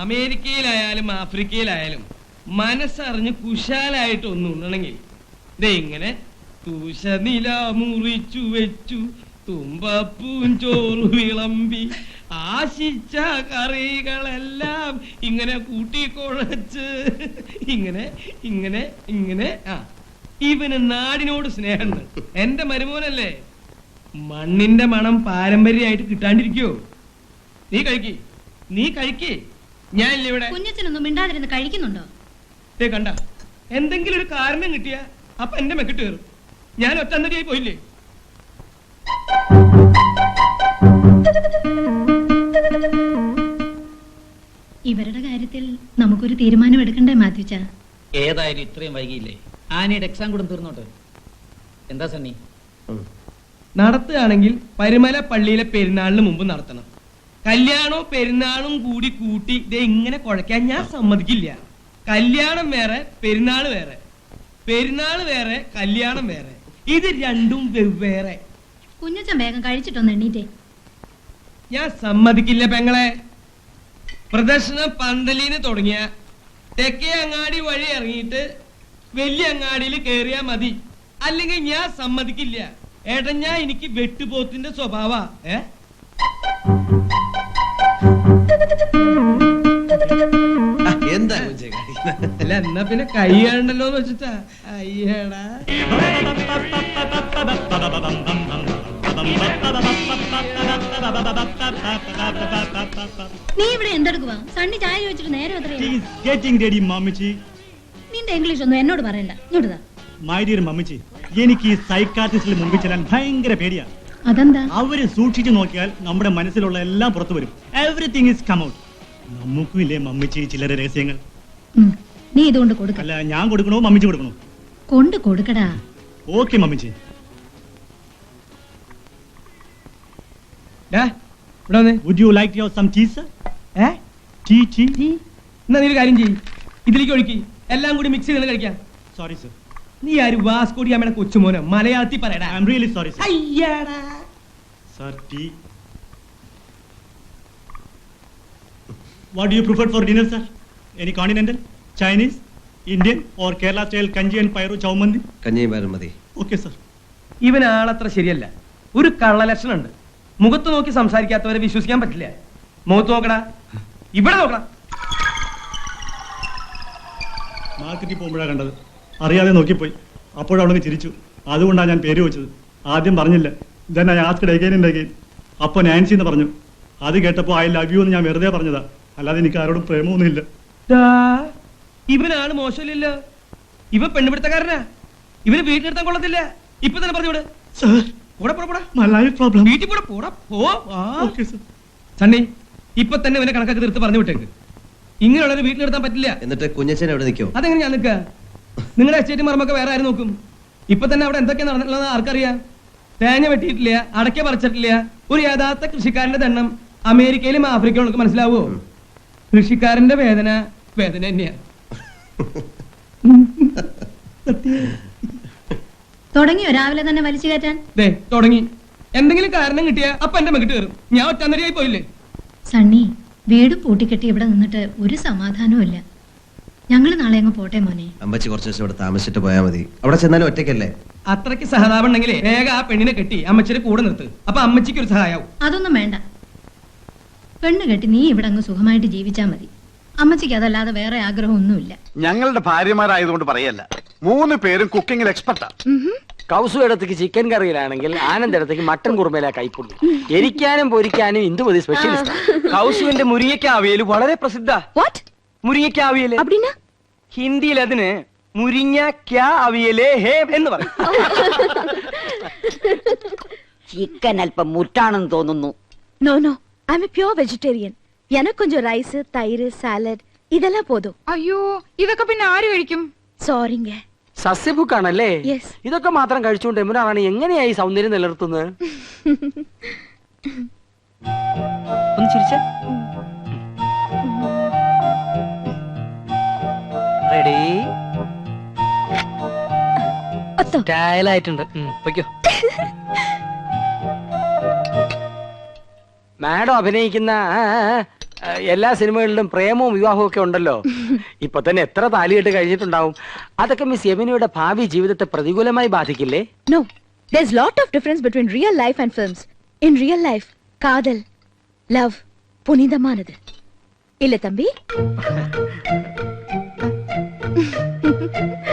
അമേരിക്കയിലായാലും ആഫ്രിക്കയിലായാലും മനസ്സറിഞ്ഞ് കുശാലായിട്ട് ഒന്നും ഉണ്ണണമെങ്കിൽ. ദേ ഇങ്ങനെ തൂശനില മുറിച്ചു വെച്ചു തുമ്പപ്പൂൻ ചോറ് വിളമ്പി ആശിച്ച കറികളെല്ലാം ഇങ്ങനെ കൂട്ടിക്കുഴച്ച് ഇങ്ങനെ ഇങ്ങനെ ഇങ്ങനെ ആ. ഇവന് നാടിനോട് സ്നേഹമുണ്ട്. എന്റെ മരുമോനല്ലേ? മണ്ണിന്റെ മണം പാരമ്പര്യമായിട്ട് കിട്ടാണ്ടിരിക്കോ നീ കഴിക്കേ. നീ കഴിക്ക്. ഞാനില്ല ഇവിടെ? കുഞ്ഞച്ചനൊന്നും മിണ്ടാതിരുന്ന് കഴിക്കുന്നുണ്ടോ? ദേ കണ്ട എന്തെങ്കിലും ഒരു കാരണം കിട്ടിയ അപ്പൊ എന്റെ മെക്കിട്ട് കയറും. ഞാൻ ഒറ്റന്തടിയായി പോയില്ലേ? ഇവരുടെ കാര്യത്തിൽ നമുക്കൊരു തീരുമാനം എടുക്കണ്ടേ മാത്യുച്ച? ഏതായാലും ഇത്രയും വൈകിയില്ലേ? ആനയുടെ എക്സാം കൂടെ തീർന്നോട്ടെ. എന്താ സണ്ണി? നടത്തുകയാണെങ്കിൽ പരിമല പള്ളിയിലെ പെരുന്നാളിന് മുമ്പ് നടത്തണം. കല്യാണവും പെരുന്നാളും കൂടി കൂട്ടി ഇതേ ഇങ്ങനെ കുഴക്കാൻ ഞാൻ സമ്മതിക്കില്ല. കല്യാണം വേറെ പെരുന്നാൾ വേറെ. പെരുന്നാൾ വേറെ കല്യാണം വേറെ. ഇത് രണ്ടും വെവ്വേറെ. കുഞ്ഞച്ചൻ വേഗം കഴിച്ചിട്ടൊന്ന് എണ്ണീറ്റേ ഞാൻ സമ്മതിക്കില്ല പെങ്ങളെ. പ്രദർശനം പന്തലിന് തുടങ്ങിയ തെക്കേ അങ്ങാടി വഴി ഇറങ്ങിയിട്ട് വലിയ അങ്ങാടിയിൽ കയറിയാ മതി. അല്ലെങ്കിൽ ഞാൻ സമ്മതിക്കില്ല. ഏട്ടഞ്ഞാ എനിക്ക് വെട്ടുപോത്തിന്റെ സ്വഭാവ. ഏ? അല്ല എന്നാ പിന്നെ കൈ കാണണ്ടല്ലോ എന്ന് വെച്ചിട്ടാ. അയ്യടാ. നീ ഇവിടെ എന്തെടുക്കുവാ? സണ്ണി ചായ ചോദിച്ചിട്ട് നേരെ എത്രയാ ഗെറ്റിംഗ് റെഡി മമ്മിച്ചി നിന്റെ ഇംഗ്ലീഷ് ഒന്നും എന്നോട് പറയണ്ട. ഇങ്ങോട്ടാ മൈ ഡിയർ മമ്മിച്ചി എനിക്ക് ഈ സൈക്കാട്രിസ്റ്റിൽ മുമ്പിൽ ചെല്ലാൻ ഭയങ്കര പേടിയാ. അതെന്താ? അവർ സൂക്ഷിച്ചു നോക്കിയാൽ നമ്മുടെ മനസ്സിലുള്ള എല്ലാം പുറത്തു വരും. എവറിങ് ഇസ് കം ഔട്ട് നമുക്കും ഇല്ലേ മമ്മിച്ചി ചിലരെ രഹസ്യങ്ങൾ? നീ ഇതുകൊണ്ട് കൊടുക്ക. അല്ല ഞാൻ കൊടുക്കണോ? മമ്മിച്ചി കൊടുക്കണോ? കൊണ്ട് കൊടുക്കടാ. ഓക്കെ മമ്മിച്ചി. ഡാ, ഇവിടെ വന്നേ. Would you like your some cheese ഏ? ടീ ടീ എന്നാ നീ ഒരു കാര്യം ചെയ്യ്. ഇതിലേക്ക് ഒഴുക്കി. എല്ലാം കൂടി മിക്സ് ചെയ്ത് കഴിക്കാം. സോറി സർ നീ ആര്? വാസ്കോടി അമ്മയുടെ കൊച്ചുമോനോ? മലയാളത്തിൽ പറയടാ. I am really sorry sir അയ്യടാ sir tea what you prefer for dinner sir any continental Chinese Indian or Kerala style kanji and payar chammanthi കഞ്ഞിയും പയറും മതി. ഓക്കെ സർ ഇവൻ ആളത്ര ശരിയല്ല. ഒരു കള്ളലക്ഷണം ഉണ്ട് മുഖത്ത് നോക്കി സംസാരിക്കാത്തവരെ വിശ്വസിക്കാൻ പറ്റില്ല. മുഖത്ത് നോക്കടാ. ഇവിടെ നോക്കടാ. മാർക്കറ്റിൽ പോകുമ്പോഴാണ് കണ്ടത്. അറിയാതെ നോക്കിപ്പോയി. അപ്പോഴവിടെ ചിരിച്ചു. അതുകൊണ്ടാണ് ഞാൻ പേര് വെച്ചത്. ആദ്യം പറഞ്ഞില്ല. Then I asked again and again അപ്പോൾ നാൻസി എന്ന് പറഞ്ഞു. അത് കേട്ടപ്പോൾ ഐ ലവ് യു എന്ന് ഞാൻ വെറുതെ പറഞ്ഞതാ. അല്ലാതെ എനിക്ക് ആരോടും പ്രേമമൊന്നുമില്ല. ദാ, മോശമില്ല മോശമില്ലല്ലോ. ഇവ പെണ്ണുപിടുത്തക്കാരനാ ഇവന് വീട്ടിലെടുത്താൻ കൊള്ളത്തില്ല. ഇപ്പൊ തന്നെ പറഞ്ഞു. സണ്ണി ഇപ്പൊ തന്നെ ഇവനെ കണക്കാക്കി തീർത്ത് പറഞ്ഞു വിട്ടേക്ക്. ഇങ്ങനെയുള്ളൊരു വീട്ടിലെടുത്താൻ പറ്റില്ല. എന്നിട്ട് കുഞ്ഞച്ചൻ എവിടെ നിൽക്കും? അതെങ്ങനെ ഞാൻ നിൽക്കുക നിങ്ങളുടെ എസ്റ്റേറ്റ് മർമ്മൊക്കെ വേറെ ആരും നോക്കും? ഇപ്പൊ തന്നെ അവിടെ എന്തൊക്കെ നടന്നിട്ടുള്ളത് ആർക്കറിയാം? തേങ്ങ വെട്ടിയിട്ടില്ല അടക്ക പറിച്ചിട്ടില്ല. ഒരു യഥാർത്ഥ കൃഷിക്കാരന്റെ ദണ്ണം അമേരിക്കയിലും ആഫ്രിക്കയിലും നമുക്ക് മനസ്സിലാവോ കൃഷിക്കാരന്റെ വേദന വേദന തന്നെയാ. തുടങ്ങിയോ രാവിലെ തന്നെ വലിച്ചു കയറ്റാൻ? ദേ തുടങ്ങി. എന്തെങ്കിലും കാരണം കിട്ടിയാ അപ്പൊ എന്റെ മകിട്ട് കയറും. ഞാൻ ഒറ്റന്നരിയായി പോയില്ലേ? സണ്ണി വീട് പൂട്ടിക്കെട്ടി ഇവിടെ നിന്നിട്ട് ഒരു സമാധാനവും ഇല്ല. ഞങ്ങൾ നാളെ അങ്ങ് പോട്ടെ മോനെ. അമ്മച്ചി കുറച്ച് ദിവസം ഇവിടെ താമസിച്ചിട്ട് പോയാൽ മതി. അവിടെ ചെന്നാലും ഒറ്റയ്ക്കല്ലേ? അത്രയ്ക്ക് സഹതാപം ഉണ്ടെങ്കിൽ വേഗം ആ പെണ്ണിനെ കെട്ടി അമ്മച്ചിയുടെ കൂടെ നിർത്ത്. അപ്പൊ അമ്മച്ചിക്ക് ഒരു സഹായാവും. അതൊന്നും വേണ്ട. പെണ്ണ് കെട്ടി നീ ഇവിടെ അങ്ങ് സുഖമായിട്ട് ജീവിച്ചാ മതി. അമ്മച്ചിക്ക് അതല്ലാതെ വേറെ ആഗ്രഹമൊന്നുമില്ല. ഞങ്ങളുടെ ഭാര്യമാരായതുകൊണ്ട് പറയല്ല. മൂന്ന് പേരും കുക്കിംഗിൽ എക്സ്പെർട്ടാ. കൗസു ഇടത്തേക്ക് ചിക്കൻ കറിയിലാണെങ്കിൽ ആനന്ദ് ഇടത്തേക്ക് മട്ടൻ കുറുമയിലാ കൈപ്പുള്ളി എരിക്കാനും പൊരിക്കാനും ഇന്ദുമതി സ്പെഷ്യലിസ്റ്റ് കൗസുവിന്റെ മുരിങ്ങയ്ക്ക അവിയൽ വളരെ പ്രസിദ്ധ. മുരിങ്ങയ്ക്ക ഹിന്ദിയിൽ അതിന് മുരിങ്ങ ക്യാ അവിയലേ ഹേ എന്ന് പറയും. ചിക്കൻ അല്പം മുറ്റാണെന്ന് തോന്നുന്നു. No no I'm a pure vegetarian எனக்கு கொஞ்சம் ரைஸ் தயிர் சாலட் இதெல்லாம் போதும் അയ്യോ ഇതൊക്കെ പിന്നെ ആര് കഴിക്കും சாரிங்க സസ്യഭുക്കാണല്ലേ Yes. ഇതൊക്കെ മാത്രം കഴിച്ചുകൊണ്ട് എമ്പുരാണ് എങ്ങനെയായി സൗന്ദര്യം നിലനിർത്തുന്നത് ഒന്ന് ചിരിച്ചേ റെഡി അത്തോ സ്റ്റൈലായിട്ടുണ്ട് ഉം, പൊയ്ക്കോ മാഡം അഭിനയിക്കുന്ന ആ, ആ, ഏഹ്, എല്ലാ സിനിമകളിലും പ്രേമവും വിവാഹവും ഒക്കെ ഉണ്ടല്ലോ ഇപ്പൊ തന്നെ എത്ര താലികെട്ട് കഴിഞ്ഞിട്ടുണ്ടാവും അതൊക്കെ മിസ് യമിനിയുടെ ഭാവി ജീവിതത്തെ പ്രതികൂലമായി ബാധിക്കില്ലേ No, there's lot of difference between real life and films. In real life, காதல், love, புனிதமானது. இல்ல தம்பி?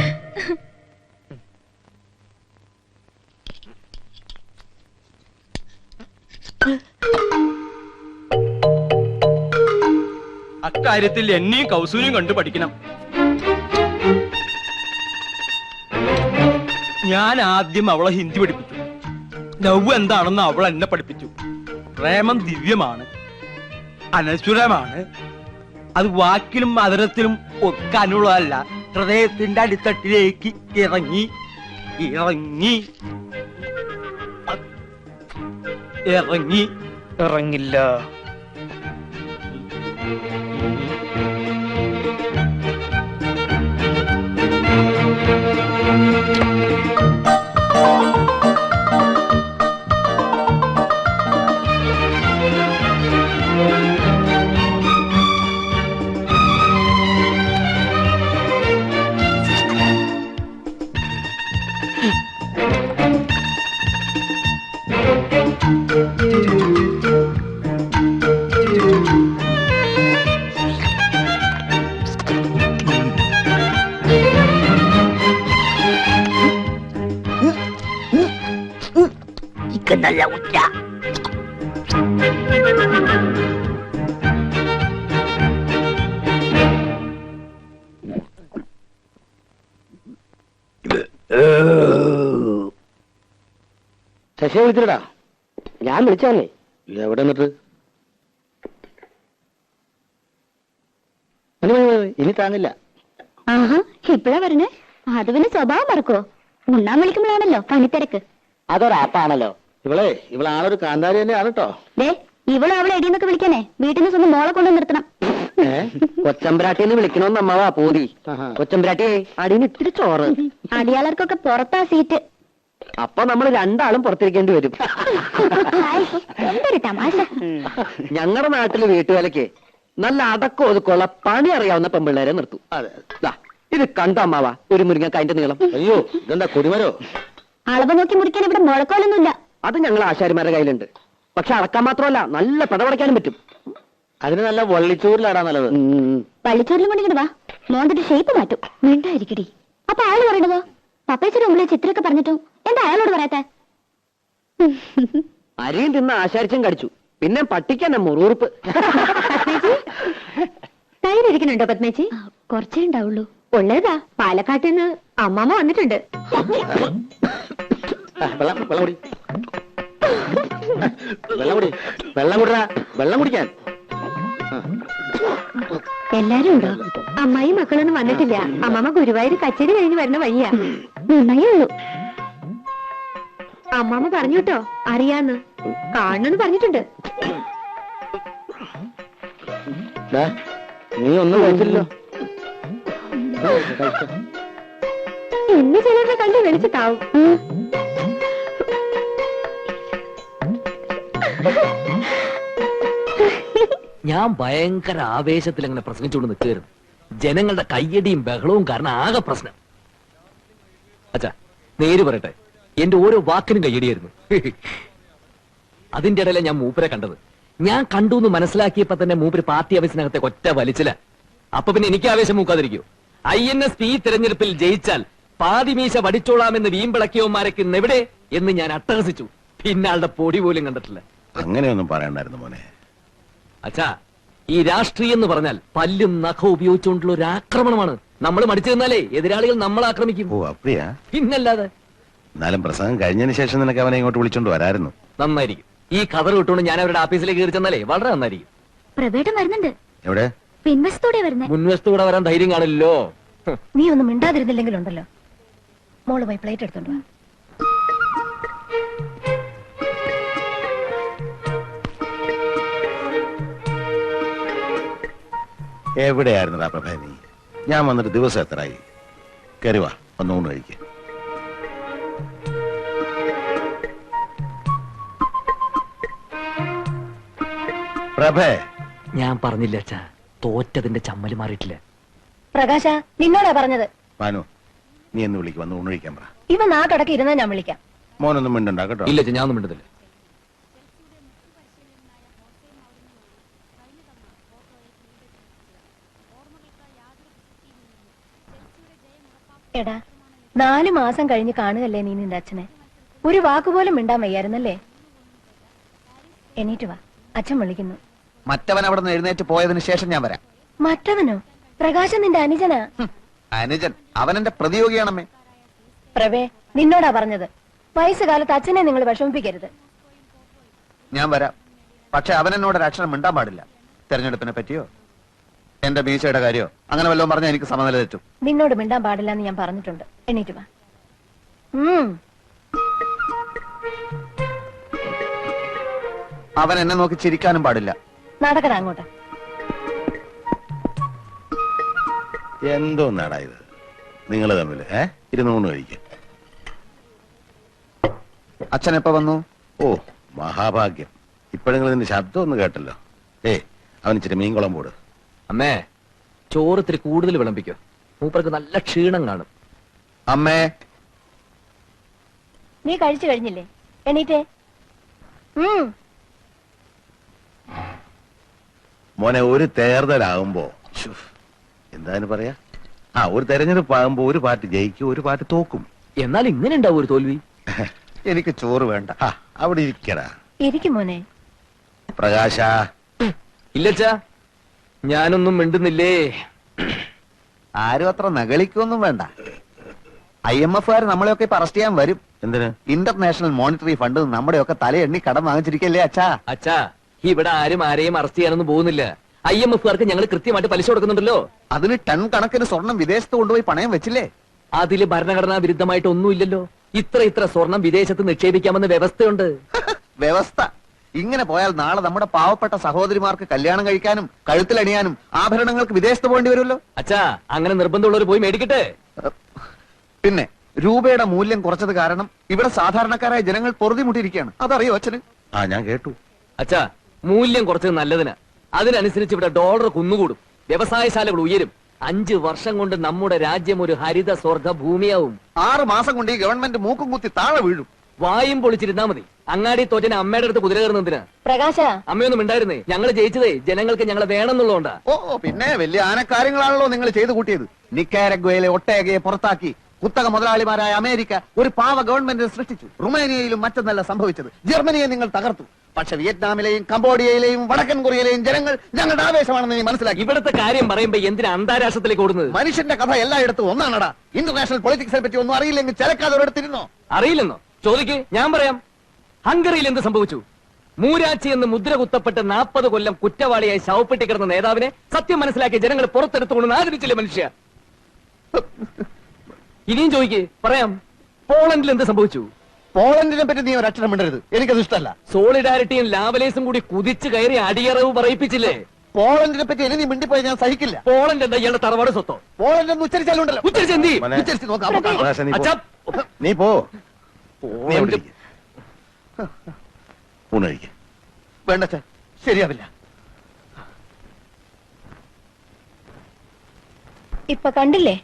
അക്കാര്യത്തിൽ എന്നെയും കൗസൂരിയും കണ്ടു പഠിക്കണം. ഞാൻ ആദ്യം അവളെ ഹിന്ദി പഠിപ്പിച്ചു. ലവ് എന്താണെന്ന് അവൾ എന്നെ പഠിപ്പിച്ചു. പ്രേമം ദിവ്യമാണ്. അനശ്വരമാണ്. അത് വാക്കിലും അതരത്തിലും ഒക്കെ അനുള്ളതല്ല ഹൃദയത്തിന്റെ അടിത്തട്ടിലേക്ക് ഇറങ്ങി ഇറങ്ങി ഇറങ്ങി. ഇറങ്ങില്ല. ശശിയെ വിളിച്ചിട്ടാ ഞാൻ വിളിച്ചാന്നേ എവിടെ നിന്നിട്ട്? ഇനി താങ്ങില്ല. ആഹാ ഇപ്പഴാ പറഞ്ഞേ അത് പിന്നെ സ്വഭാവം മറക്കോ ഉണ്ണാൻ വിളിക്കുമ്പോഴാണല്ലോ പണിത്തിരക്ക്. അതൊരാപ്പാണല്ലോ. ഇവളെ ഇവളാണൊരു കാന്താരി തന്നെയാണ് കേട്ടോ ദേ ഇവളും അവളെ എടിയെന്നൊക്കെ വിളിക്കാനേ വീട്ടിൽ നിന്ന് സ്വന്തം മോളെ കൊണ്ടു നിർത്തണം. കൊച്ചമ്പരാട്ടിന്ന് വിളിക്കണമെന്ന് അമ്മാവാ പോതി. കൊച്ചമ്പരാട്ടി അടിയിൽ ഇത്തിരി ചോറ്. അടിയാളർക്കൊക്കെ പുറത്താ സീറ്റ്. അപ്പൊ നമ്മൾ രണ്ടാളും പുറത്തിരിക്കേണ്ടി വരും. ഹായ്, എന്തൊരു തമാശ. ഞങ്ങളുടെ നാട്ടിൽ വീട്ടുവേലക്ക് നല്ല അടക്കം ഒതുക്കുള്ള പണി അറിയാവുന്ന പെമ്പിള്ളേരെ നിർത്തും. ദാ, ഇത് കണ്ടോ അമ്മാവാ? ഒരു മുരിങ്ങക്കായന്റെ നീളം. അയ്യോ ഇതെന്താ കൊടിമരോ? അളവ് നോക്കി മുറിക്കാൻ ഇവിടെ മുഴക്കോലൊന്നുമില്ല. അത് ഞങ്ങൾ ആശാരിമാരുടെ കയ്യിലുണ്ട്. പക്ഷെ അടക്കാൻ മാത്രമല്ല നല്ല പടപടയ്ക്കാനും പറ്റും. അതിന് നല്ല വള്ളിച്ചൂരിലാടാ നല്ലത്. വള്ളിച്ചോറിലും കൊണ്ടിങ്ങനെ വാ. മോന്തിട്ട് ഷേപ്പ് മാറ്റും. മിണ്ടായിരിക്കടി അപ്പൊ ആൾ പറയണതോ? പപ്പേച്ചിയുടെ മുമ്പിലെ ചിത്രമൊക്കെ പറഞ്ഞിട്ടും എന്താ അയാളോട് പറയാത്ത? അരിയും തിന്ന് ആശാരിച്ചും കടിച്ചു. പിന്നെ പട്ടിക്കന്നെ മുറുറുപ്പ്. തൈരിക്കുന്നുണ്ടോ പത്മേച്ചി? കുറച്ചേ ഉണ്ടാവുള്ളൂ. ഉള്ളതാ. പാലക്കാട്ടിൽ നിന്ന് അമ്മാമ്മ വന്നിട്ടുണ്ട്. വെള്ളം കുടി. വെള്ളം കുടി വെള്ളം കുടിക്കാൻ. എല്ലാരും ഉണ്ടോ? അമ്മായി മക്കളൊന്നും വന്നിട്ടില്ല. അമ്മമ്മ ഗുരുവായൂർ കച്ചേരി കഴിഞ്ഞ് വരുന്ന വഴിയാ. നന്നായേ ഉള്ളൂ. അമ്മാമ്മ പറഞ്ഞു കേട്ടോ അറിയാന്ന്. കാണണെന്ന് പറഞ്ഞിട്ടുണ്ട്. ദാ, നീ ഒന്നും കഴിച്ചില്ലല്ലോ. ഇന്ന് ചിലരുടെ കണ്ട് വെളിച്ചിട്ടാവും ഞാൻ ഭയങ്കര ആവേശത്തിൽ അങ്ങനെ പ്രസംഗിച്ചുകൊണ്ട് നിൽക്കുകയായിരുന്നു. ജനങ്ങളുടെ കയ്യടിയും ബഹളവും കാരണം ആകെ പ്രശ്നം. അച്ഛാ നേര് പറയട്ടെ. എന്റെ ഓരോ വാക്കിനും കയ്യടിയായിരുന്നു. അതിന്റെ ഇടയിലെ ഞാൻ മൂപ്പരെ കണ്ടത്. ഞാൻ കണ്ടു എന്ന് മനസ്സിലാക്കിയപ്പോ തന്നെ മൂപ്പര് പാർട്ടി ഓഫീസിനകത്തെ ഒറ്റ വലിച്ചില്ല അപ്പൊ പിന്നെ എനിക്ക് ആവേശം മൂക്കാതിരിക്കൂ. ഐ എൻ എസ് പി തിരഞ്ഞെടുപ്പിൽ ജയിച്ചാൽ പാതിമീശ വടിച്ചോളാമെന്ന് വീമ്പിളക്കിയവന്മാരൊക്കെ എവിടെ എന്ന് ഞാൻ അട്ടഹസിച്ചു. പിന്നെ ആളുടെ പൊടി പോലും കണ്ടിട്ടില്ല. അങ്ങനെയൊന്നും പറയണ്ടായിരുന്നു മോനെ. അച്ഛാ ഈ രാഷ്ട്രീയം എന്ന് പറഞ്ഞാൽ പല്ലും നഖവും ഉപയോഗിച്ചുകൊണ്ടുള്ള ഒരു ആക്രമണമാണ്. നമ്മൾ മടിച്ചു നിന്നാലേ എതിരാളികൾ നമ്മൾ ആക്രമിക്കും. ഓ അപ്പടിയാ? പിന്നല്ലാതെ. എന്നാലും പ്രസംഗം കഴിഞ്ഞതിന് ശേഷം നിനക്ക് അവനെ ഇങ്ങോട്ട് വിളിച്ചോണ്ട് വരായിരുന്നു നന്നായിരിക്കും. ഈ കവർ വിട്ടുകൊണ്ട് ഞാൻ അവരുടെ ഓഫീസിലേക്ക് കയറി ചെന്നാലേ വളരെ നന്നായിരിക്കും. പ്രവേട്ടം വരുന്നുണ്ട്. എവിടെ? പിൻവശത്തൂടെ വരുന്നേ. മുൻവശത്ത് കൂടെ വരാൻ ധൈര്യം കാണില്ലല്ലോ. നീ ഒന്നും മിണ്ടാതിരുന്നില്ലെങ്കിലുണ്ടല്ലോ. മോൾ പോയി പ്ലേറ്റ് എടുത്തോണ്ട് വാ. എവിടെയായിരുന്നടാ പ്രഭേ നീ? ഞാൻ വന്നിട്ട് ദിവസം എത്രയായി? കരുവാ വാ ഒന്ന് ഊണ് കഴിക്കുക പ്രഭേ. ഞാൻ പറഞ്ഞില്ല അച്ഛാ തോറ്റതിന്റെ ചമ്മൽ മാറിയിട്ടില്ല. പ്രകാശ നിന്നോടാ പറഞ്ഞത്. മാനു നീ എന്ന് വിളിക്കും വന്ന് ഊണഴിക്കാൻ പറ. ഇവ നാട്ടടക്കി ഇരുന്നാ ഞാൻ വിളിക്കാം. മോനൊന്നും മിണ്ടണ്ട കേട്ടോ? ഇല്ല അച്ഛാ ഞാൻ ഒന്നും എടാ നാല് മാസം കഴിഞ്ഞ് കാണുകല്ലേ നീ നിന്റെ അച്ഛനെ? ഒരു വാക്കുപോലും മിണ്ടാൻ വയ്യായിരുന്നല്ലേ? എണീറ്റ് വാ. അച്ഛൻ വിളിക്കുന്നു. മറ്റവൻ അവിടെ നിന്ന് എഴുന്നേറ്റ് പോയതിനു ശേഷം ഞാൻ വരാം. മറ്റവനോ? പ്രകാശൻ നിന്റെ അനുജനാ? അനുജൻ. അവൻ എന്റെ പ്രതിയോഗിയാണമ്മേ. പ്രവേ നിന്നോടാ പറഞ്ഞത്. വയസ്സുകാലത്ത് അച്ഛനെ നിങ്ങൾ വിഷമിപ്പിക്കരുത്. ഞാൻ വരാം. പക്ഷെ അവൻ എന്നോട് ഒരു അക്ഷരം മിണ്ടാൻ പാടില്ല. തെരഞ്ഞെടുപ്പിനെ പറ്റിയോ? എന്റെ മീശയുടെ കാര്യോ? അങ്ങനെ വല്ലതും പറഞ്ഞാൽ എനിക്ക് സമനില തെറ്റും. നിന്നോട് മിണ്ടാൻ പാടില്ല എന്ന് ഞാൻ പറഞ്ഞിട്ടുണ്ട്. എണീറ്റ് വാ. ഉം. അവൻ എന്നെ നോക്കി ചിരിക്കാനും പാടില്ല. നടക്കടാ അങ്ങോട്ട്. എന്തോ നാടാ ഇത്? നിങ്ങൾ തമ്മിൽ ഏ? കഴിക്കും. ഊണ് അച്ഛൻ എപ്പോ വന്നു? ഓ മഹാഭാഗ്യം. ഇപ്പോഴെങ്കിലും ഇതിന്റെ ശബ്ദം ഒന്ന് കേട്ടല്ലോ. ഏ അവൻ ഇച്ചിരി മീൻകുളം പോട്. അമ്മേ. ചോറത്തിൽ കൂടുതൽ വിളമ്പിക്കോ. മൂപ്പർക്ക് നല്ല ക്ഷീണം കാണും. അമ്മേ. നീ കഴിച്ചു കഴിഞ്ഞില്ലേ? എണീറ്റേ. മോനെ ഒരു തേർതലാകുമ്പോ ശ്ശോ, എന്താണ് പറയാ? ആ ഒരു തെരഞ്ഞെടുപ്പ് ആകുമ്പോ ഒരു പാർട്ടി ജയിക്കും ഒരു പാർട്ടി തോക്കും. എന്നാൽ ഇങ്ങനെ ഉണ്ടാവും ഒരു തോൽവി? എനിക്ക് ചോറ് വേണ്ട. ആ അവിടെ ഇരിക്കടാ. ഇരിക്കും മോനെ. പ്രകാശ. ഇല്ലച്ചാ. ഞാനൊന്നും മിണ്ടുന്നില്ലേ? ആരും അത്ര നകളിക്കൊന്നും വേണ്ട. ഐ എം എഫ് നമ്മളെയൊക്കെ ഇപ്പൊ അറസ്റ്റ് ചെയ്യാൻ വരും. എന്തിന്? ഇന്റർനാഷണൽ മോണിറ്ററി ഫണ്ട് നമ്മുടെയൊക്കെ തലയെണ്ണി കടം വാങ്ങിച്ചിരിക്കല്ലേ അച്ഛാ? അച്ഛാ ഇവിടെ ആരും ആരെയും അറസ്റ്റ് ചെയ്യാനൊന്നും പോകുന്നില്ല. ഐ എം എഫുകാർക്ക് ഞങ്ങൾ കൃത്യമായിട്ട് പലിശ കൊടുക്കുന്നുണ്ടല്ലോ. അതിന് ടൺ കണക്കിന് സ്വർണം വിദേശത്ത് കൊണ്ടുപോയി പണയം വെച്ചില്ലേ? അതിൽ ഭരണഘടനാ വിരുദ്ധമായിട്ട് ഒന്നുമില്ലല്ലോ ഇത്ര ഇത്ര സ്വർണം വിദേശത്ത് നിക്ഷേപിക്കാമെന്ന് വ്യവസ്ഥയുണ്ട്. വ്യവസ്ഥ. ഇങ്ങനെ പോയാൽ നാളെ നമ്മുടെ പാവപ്പെട്ട സഹോദരിമാർക്ക് കല്യാണം കഴിക്കാനും കഴുത്തിലണിയാനും ആഭരണങ്ങൾക്ക് വിദേശത്ത് പോകേണ്ടി വരുമല്ലോ? അച്ഛാ അങ്ങനെ നിർബന്ധമുള്ളവർ പോയി മേടിക്കട്ടെ. പിന്നെ രൂപയുടെ മൂല്യം കുറച്ചത് കാരണം ഇവിടെ സാധാരണക്കാരായ ജനങ്ങൾ പൊറുതിമുട്ടിയിരിക്കുകയാണ്. അതറിയോ അച്ഛന്? ആ ഞാൻ കേട്ടു. അച്ഛാ മൂല്യം കുറച്ചത് നല്ലതിന്. അതിനനുസരിച്ച് ഇവിടെ ഡോളർ കുന്നുകൂടും. വ്യവസായശാലകൾ ഉയരും. അഞ്ച് വർഷം കൊണ്ട് നമ്മുടെ രാജ്യം ഒരു ഹരിത സ്വർഗ ഭൂമിയാവും. ആറ് മാസം കൊണ്ട് ഈ ഗവൺമെന്റ് മൂക്കും കുത്തി താഴെ വീഴും. വായും പൊളിച്ചിരുന്നാ മതി. അങ്ങാടി തോറ്റന് അമ്മയുടെ അടുത്ത് കുതിര കയറുന്നതിന് പ്രകാശ. അമ്മയൊന്നും ഉണ്ടായിരുന്നേ ഞങ്ങൾ ജയിച്ചതേ ജനങ്ങൾക്ക് ഞങ്ങളെ വേണമെന്നുള്ളതുകൊണ്ടാ. ഓ പിന്നെ വലിയ ആനക്കാര്യങ്ങളാണല്ലോ നിങ്ങൾ ചെയ്തു കൂട്ടിയത്. നിക്കാരഗ്വയിലെ ഒട്ടേകയെ പുറത്താക്കി കുത്തക മുതലാളിമാരായ അമേരിക്ക ഒരു പാവ ഗവൺമെന്റ് സൃഷ്ടിച്ചു. റുമേനിയയിലും മറ്റൊന്നല്ല സംഭവിച്ചത്. ജർമ്മനിയെ നിങ്ങൾ തകർത്തു. പക്ഷെ വിയറ്റ്നാമിലെയും കംബോഡിയയിലെയും വടക്കൻ കൊറിയയിലെയും ജനങ്ങൾ ഞങ്ങളുടെ ആവേശമാണെന്ന് നീ മനസ്സിലാക്കി. ഇവിടുത്തെ കാര്യം പറയുമ്പോ എന്തിനാ അന്താരാഷ്ട്രത്തിലേക്ക് ഓടുന്നത്? മനുഷ്യന്റെ കഥ എല്ലായിടത്തും ഒന്നാണടാ. ഇന്റർനാഷണൽ പൊളിറ്റിക്സിനെ പറ്റി ഒന്നും അറിയില്ലെങ്കിൽ ചിലക്കാതെ ഒരിടത്തിരുന്നോ അറിയില്ലെന്നോ? ചോദിക്ക് ഞാൻ പറയാം. ഹംഗറിയിൽ എന്ത് സംഭവിച്ചു? മൂരാച്ചി എന്ന് മുദ്ര കുത്തപ്പെട്ട് നാൽപ്പത് കൊല്ലം കുറ്റവാളിയായി ശവപ്പെട്ടി കിടന്ന നേതാവിനെ സത്യം മനസ്സിലാക്കി ജനങ്ങൾ പുറത്തെടുത്തുകൊണ്ട് ആദരിച്ചില്ലേ മനുഷ്യ? ഇനിയും ചോദിക്ക് പറയാം പോളണ്ടിൽ എന്ത് സംഭവിച്ചു? പോളണ്ടിനെ പറ്റി നീ ഒരക്ഷരം മിണ്ടരുത്. എനിക്കത് ഇഷ്ടമല്ല. സോളിഡാരിറ്റിയും ലാവലേസും കൂടി കുതിച്ചു കയറി അടിയറവ് പറയിപ്പിച്ചില്ലേ? പോളണ്ടിനെ പറ്റി എനി നീ മിണ്ടിപ്പോയി ഞാൻ സഹിക്കില്ല. പോളണ്ട് എന്താ ഇയാളുടെ തറവാട് സ്വത്തോ? പോളണ്ട് എന്ന് ഉച്ചരിച്ചാലുണ്ടല്ലോ. ഉച്ചരിച്ച് എന്ത്? ചെയ്യും? ഉച്ചരിച്ച് നോക്കാം നീ പോ. നീ ഇരിക്ക്. ഊണ് വേണ്ട അച്ഛാ, ശരിയാവില്ല. ഇപ്പൊ കണ്ടില്ലേ?